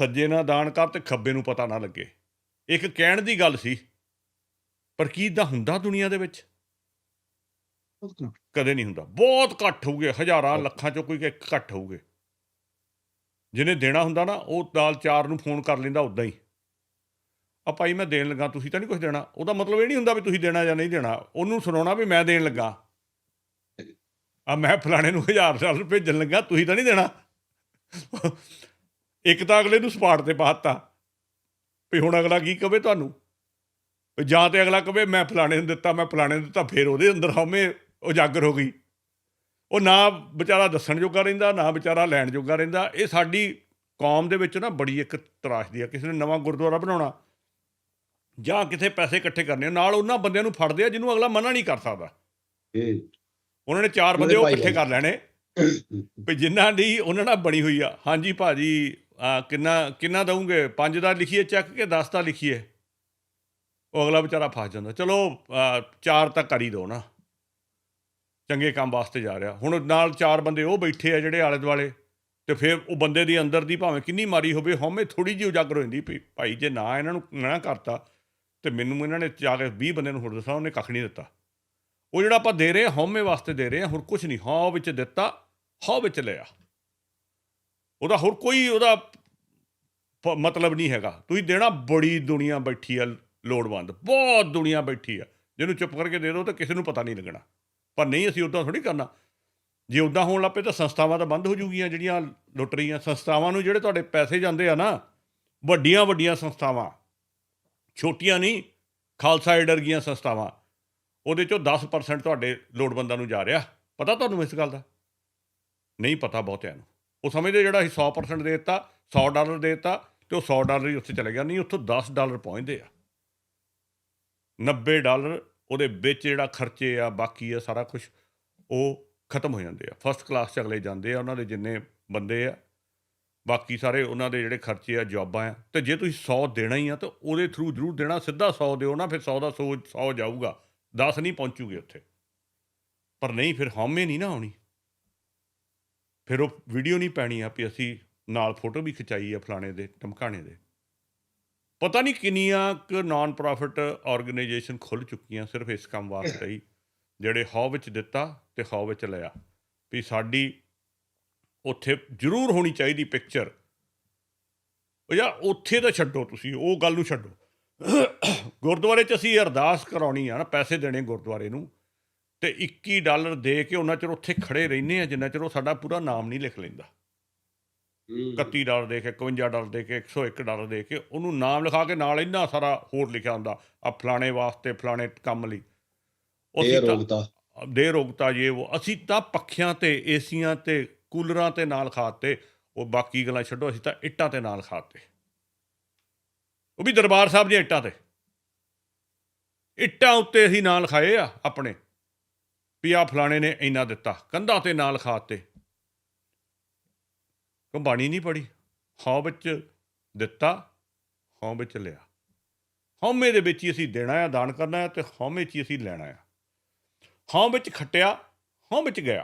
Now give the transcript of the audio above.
ਸੱਜੇ ਨਾਲ ਦਾਨ ਕਰ ਤੇ ਖੱਬੇ ਨੂੰ ਪਤਾ ਨਾ ਲੱਗੇ। ਇੱਕ ਕਹਿਣ ਦੀ ਗੱਲ ਸੀ ਪਰ ਕੀ ਇਦਾਂ ਹੁੰਦਾ ਦੁਨੀਆ ਦੇ ਵਿੱਚ? ਕਦੇ ਨਹੀਂ ਹੁੰਦਾ। ਬਹੁਤ ਘੱਟ ਹੋਊਗੇ ਹਜ਼ਾਰਾਂ ਲੱਖਾਂ ਚੋਂ ਕੋਈ ਇੱਕ ਘੱਟ ਹੋਊਗੇ। ਜਿਹਨੇ ਦੇਣਾ ਹੁੰਦਾ ਨਾ ਉਹ ਦਾਲ ਚਾਰ ਨੂੰ ਫੋਨ ਕਰ ਲੈਂਦਾ ਉਦਾਂ ਹੀ। ਆ ਭਾਈ ਮੈਂ ਦੇਣ ਲੱਗਾ ਤੁਸੀਂ ਤਾਂ ਨਹੀਂ ਕੁਝ ਦੇਣਾ। ਉਹਦਾ ਮਤਲਬ ਇਹ ਨਹੀਂ ਹੁੰਦਾ ਵੀ ਤੁਸੀਂ ਦੇਣਾ ਜਾਂ ਨਹੀਂ ਦੇਣਾ। ਉਹਨੂੰ ਸੁਣਾਉਣਾ ਵੀ ਮੈਂ ਦੇਣ ਲੱਗਾ। ਆ ਮੈਂ ਫਲਾਣੇ ਨੂੰ 1000 ਡਾਲਰ ਭੇਜਣ ਲੱਗਾ ਤੁਸੀਂ ਤਾਂ ਨਹੀਂ ਦੇਣਾ। ਇੱਕ ਤਾਂ ਅਗਲੇ ਨੂੰ ਸਪਾਟ ਤੇ ਪਾਤਾ ਵੀ ਹੁਣ ਅਗਲਾ ਕੀ ਕਵੇ ਤੁਹਾਨੂੰ? ਵੀ ਜਾਂ ਤੇ ਅਗਲਾ ਕਵੇ ਮੈਂ ਫਲਾਣੇ ਨੂੰ ਦਿੱਤਾ ਮੈਂ ਫਲਾਣੇ ਨੂੰ ਦਿੱਤਾ ਫਿਰ ਉਹਦੇ ਅੰਦਰ ਹਉਮੈ ਉਜਾਗਰ ਹੋ ਗਈ। ਉਹ ਨਾ ਵਿਚਾਰਾ ਦੱਸਣ ਜੋਗਾ ਰਹਿੰਦਾ ਨਾ ਵਿਚਾਰਾ ਲੈਣ ਜੋਗਾ ਰਹਿੰਦਾ। ਇਹ ਸਾਡੀ ਕੌਮ ਦੇ ਵਿੱਚ ਨਾ ਬੜੀ ਇੱਕ ਤਰਾਸ਼ਦੀ ਆ। ਕਿਸੇ ਨੇ ਨਵਾਂ ਗੁਰਦੁਆਰਾ ਬਣਾਉਣਾ ਜਾਂ ਕਿਤੇ ਪੈਸੇ ਇਕੱਠੇ ਕਰਨੇ ਨਾਲ ਉਹਨਾਂ ਬੰਦਿਆਂ ਨੂੰ ਫੜਦੇ ਆ ਜਿਹਨੂੰ ਅਗਲਾ ਮਨਾ ਨਹੀਂ ਕਰ ਸਕਦਾ। ਇਹ ਉਹਨਾਂ ਨੇ ਚਾਰ ਬੰਦੇ ਉਹ ਇਕੱਠੇ। ਕਰ ਲੈਣੇ। ਵੀ ਜਿਨ੍ਹਾਂ ਦੀ ਉਹਨਾਂ ਨਾਲ ਬਣੀ ਹੋਈ ਆ। ਹਾਂਜੀ ਭਾਜੀ ਕਿੰਨਾ ਕਿੰਨਾ ਦਊਂਗੇ? 5 ਦਾ ਲਿਖੀਏ ਚੈੱਕ ਕੇ 10 ਦਾ ਲਿਖੀਏ। ਉਹ ਅਗਲਾ ਵਿਚਾਰਾ ਫਸ ਜਾਂਦਾ। ਚਲੋ ਆ, ਚਾਰ ਤਾਂ ਕਰ ਹੀ ਦੋ ਨਾ। ਚੰਗੇ ਕੰਮ ਵਾਸਤੇ ਜਾ ਰਿਹਾ। ਹੁਣ ਨਾਲ ਚਾਰ ਬੰਦੇ ਉਹ ਬੈਠੇ ਆ ਜਿਹੜੇ ਆਲੇ ਦੁਆਲੇ। ਤੇ ਫਿਰ ਉਹ ਬੰਦੇ ਦੀ ਅੰਦਰ ਦੀ ਭਾਵੇਂ ਕਿੰਨੀ ਮਾਰੀ ਹੋਵੇ ਹਉਮੈ ਥੋੜੀ ਜਿਹੀ ਉਜਾਗਰ ਹੋ ਜਾਂਦੀ ਵੀ ਭਾਈ ਜੇ ਨਾ ਇਹਨਾਂ ਨੂੰ ਨਾ ਕਰਤਾ ਤੇ ਮੈਨੂੰ ਇਹਨਾਂ ਨੇ ਜਾ ਕੇ 20 ਬੰਦੇ ਨੂੰ ਹੋਰ ਦੱਸਣਾ ਉਹਨੇ ਕੱਖ ਨਹੀਂ ਦਿੱਤਾ। ਉਹ ਜਿਹੜਾ ਆਪਾਂ ਦੇ ਰਹੇ ਹਾਂ ਹਉਮੈ ਵਾਸਤੇ ਦੇ ਰਹੇ ਹਾਂ ਹੋਰ ਕੁਝ ਨਹੀਂ। ਹਾਂ ਵਿੱਚ ਦਿੱਤਾ ਹਾਂ ਵਿੱਚ ਲਿਆ। ਉਹਦਾ ਹੋਰ ਕੋਈ ਉਹਦਾ ਮਤਲਬ ਨਹੀਂ ਹੈਗਾ। ਤੁਸੀਂ ਦੇਣਾ ਬੜੀ ਦੁਨੀਆ ਬੈਠੀ ਆ ਲੋੜਵੰਦ, ਬਹੁਤ ਦੁਨੀਆ ਬੈਠੀ ਆ। ਜਿਹਨੂੰ ਚੁੱਪ ਕਰਕੇ ਦੇ ਦਿਓ ਤਾਂ ਕਿਸੇ ਨੂੰ ਪਤਾ ਨਹੀਂ ਲੱਗਣਾ। ਪਰ ਨਹੀਂ, ਅਸੀਂ ਉਦਾਂ ਥੋੜੀ ਕਰਨਾ। ਜੇ ਉਦਾਂ ਹੋਣ ਲੱਪੇ ਤਾਂ ਸੰਸਥਾਵਾਂ ਤਾਂ ਬੰਦ ਹੋ ਜੂਗੀਆਂ ਜਿਹੜੀਆਂ ਲੁੱਟ ਰਹੀਆਂ। ਸੰਸਥਾਵਾਂ ਨੂੰ ਜਿਹੜੇ ਤੁਹਾਡੇ ਪੈਸੇ ਜਾਂਦੇ ਆ ਨਾ, ਵੱਡੀਆਂ ਵੱਡੀਆਂ ਸੰਸਥਾਵਾਂ, ਛੋਟੀਆਂ ਨਹੀਂ, ਖਾਲਸਾ ਏਡ ਵਰਗੀਆਂ ਸੰਸਥਾਵਾਂ, ਉਹਦੇ ਚੋਂ 10% ਤੁਹਾਡੇ ਲੋੜਵੰਦਾਂ ਨੂੰ ਜਾ ਰਿਹਾ। ਪਤਾ ਤੁਹਾਨੂੰ ਇਸ ਗੱਲ ਦਾ? ਨਹੀਂ ਪਤਾ ਬਹੁਤਿਆਂ ਨੂੰ। ਉਹ ਸਮਝਦੇ ਜਿਹੜਾ ਅਸੀਂ 100% ਦੇ ਦਿੱਤਾ 100 ਡਾਲਰ ਦੇ ਦਿੱਤਾ ਤੇ ਉਹ 100 ਡਾਲਰ ਹੀ ਉੱਥੇ ਚਲੇ ਗਿਆ। ਨਹੀਂ, ਉੱਥੋਂ 10 ਡਾਲਰ ਪਹੁੰਚਦੇ ਆ। 90 ਡਾਲਰ ਉਹਦੇ ਵਿੱਚ ਜਿਹੜਾ ਖਰਚੇ ਆ, ਬਾਕੀ ਆ, ਸਾਰਾ ਕੁਝ ਉਹ ਖਤਮ ਹੋ ਜਾਂਦੇ ਆ। ਫਸਟ ਕਲਾਸ ਚ ਅਗਲੇ ਜਾਂਦੇ ਆ, ਉਹਨਾਂ ਦੇ ਜਿੰਨੇ ਬੰਦੇ ਆ। ਬਾਕੀ ਸਾਰੇ ਉਹਨਾਂ ਦੇ ਜਿਹੜੇ ਖਰਚੇ ਆ, ਜੌਬਾਂ ਆ। ਤੇ ਜੇ ਤੁਸੀਂ 100 ਦੇਣਾ ਹੀ ਆ, ਤਾਂ ਉਹਦੇ ਥਰੂ ਜ਼ਰੂਰ ਦੇਣਾ। ਸਿੱਧਾ 100 ਦਿਓ ਨਾ, ਫਿਰ 100 ਦਾ 100 100 ਜਾਊਗਾ। 10 ਨਹੀਂ ਪਹੁੰਚੂਗੇ ਉੱਥੇ। ਪਰ ਨਹੀਂ, ਫਿਰ ਹਉਮੈ ਨਹੀਂ ਨਾ ਆਉਣੀ। ਫਿਰ ਉਹ ਵੀਡੀਓ ਨਹੀਂ ਪੈਣੀ ਆ ਵੀ ਅਸੀਂ ਨਾਲ ਫੋਟੋ ਵੀ ਖਿਚਾਈ ਆ ਫਲਾਣੇ ਦੇ, ਟਮਕਾਣੇ ਦੇ। ਪਤਾ ਨਹੀਂ ਕਿੰਨੀਆਂ ਕੁ ਨਾਨ ਪ੍ਰੋਫਿਟ ਆਰਗੇਨਾਈਜੇਸ਼ਨ ਖੁੱਲ ਚੁੱਕੀਆਂ ਸਿਰਫ ਇਸ ਕੰਮ ਵਾਸਤੇ ਹੀ, ਜਿਹੜੇ ਹੌ ਵਿੱਚ ਦਿੱਤਾ ਤੇ ਹੌ ਵਿੱਚ ਲਿਆ। ਵੀ ਸਾਡੀ ਉੱਥੇ ਜ਼ਰੂਰ ਹੋਣੀ ਚਾਹੀਦੀ ਪਿਕਚਰ ਉਹ ਯਾਰ ਉੱਥੇ ਤਾਂ ਛੱਡੋ ਤੁਸੀਂ, ਉਹ ਗੱਲ ਨੂੰ ਛੱਡੋ। ਗੁਰਦੁਆਰੇ 'ਚ ਅਸੀਂ ਅਰਦਾਸ ਕਰਾਉਣੀ ਆ ਨਾ, ਪੈਸੇ ਦੇਣੇ ਗੁਰਦੁਆਰੇ ਨੂੰ, ਤੇ 21 ਡਾਲਰ ਦੇ ਕੇ ਉਹਨਾਂ ਚਿਰ ਉੱਥੇ ਖੜੇ ਰਹਿੰਦੇ ਆ, ਜਿੰਨਾ ਚਿਰ ਉਹ ਸਾਡਾ ਪੂਰਾ ਨਾਮ ਨਹੀਂ ਲਿਖ ਲੈਂਦਾ। 31 ਡਾਲਰ ਦੇ ਕੇ 51 ਡਾਲਰ ਦੇ ਕੇ 101 ਡਾਲਰ ਦੇ ਕੇ ਉਹਨੂੰ ਨਾਮ ਲਿਖਾ ਕੇ ਨਾਲ ਇੰਨਾ ਸਾਰਾ ਹੋਰ ਲਿਖਿਆ ਹੁੰਦਾ ਆ ਫਲਾਣੇ ਵਾਸਤੇ ਫਲਾਣੇ ਕੰਮ ਲਈ। ਅਸੀਂ ਰੋਗਤਾ ਦੇ ਰੋਗਤਾ ਜੇ ਉਹ ਅਸੀਂ ਤਾਂ ਪੱਖਿਆਂ ਤੇ ਏਸੀਆਂ ਤੇ ਕੂਲਰਾਂ ਤੇ ਨਾਲ ਖਾਤੇ ਉਹ ਬਾਕੀ ਗੱਲਾਂ ਛੱਡੋ ਅਸੀਂ ਤਾਂ ਇੱਟਾਂ ਤੇ ਨਾਲ ਖਾਤੇ। ਉਹ ਵੀ ਦਰਬਾਰ ਸਾਹਿਬ ਦੀਆਂ ਇੱਟਾਂ ਤੇ। ਇੱਟਾਂ ਉੱਤੇ ਅਸੀਂ ਨਾਲ ਖਾਏ ਆ ਆਪਣੇ। ਵੀ ਆ ਫਲਾਣੇ ਨੇ ਇੰਨਾ ਦਿੱਤਾ ਕੰਧਾਂ ਤੇ ਨਾਲ ਖਾਤੇ। ਕੋ ਬਾਣੀ ਨਹੀਂ ਪੜੀ ਹੌ ਵਿੱਚ ਦਿੱਤਾ ਹੌ ਵਿੱਚ ਲਿਆ। ਹਉਮੈ ਦੇ ਵਿੱਚ ਹੀ ਅਸੀਂ ਦੇਣਾ ਆ, ਦਾਨ ਕਰਨਾ ਆ ਤੇ ਹਉਮੈ 'ਚ ਹੀ ਅਸੀਂ ਲੈਣਾ ਆ। ਹੌਂ ਵਿੱਚ ਖੱਟਿਆ ਹੌਂ ਵਿੱਚ ਗਿਆ।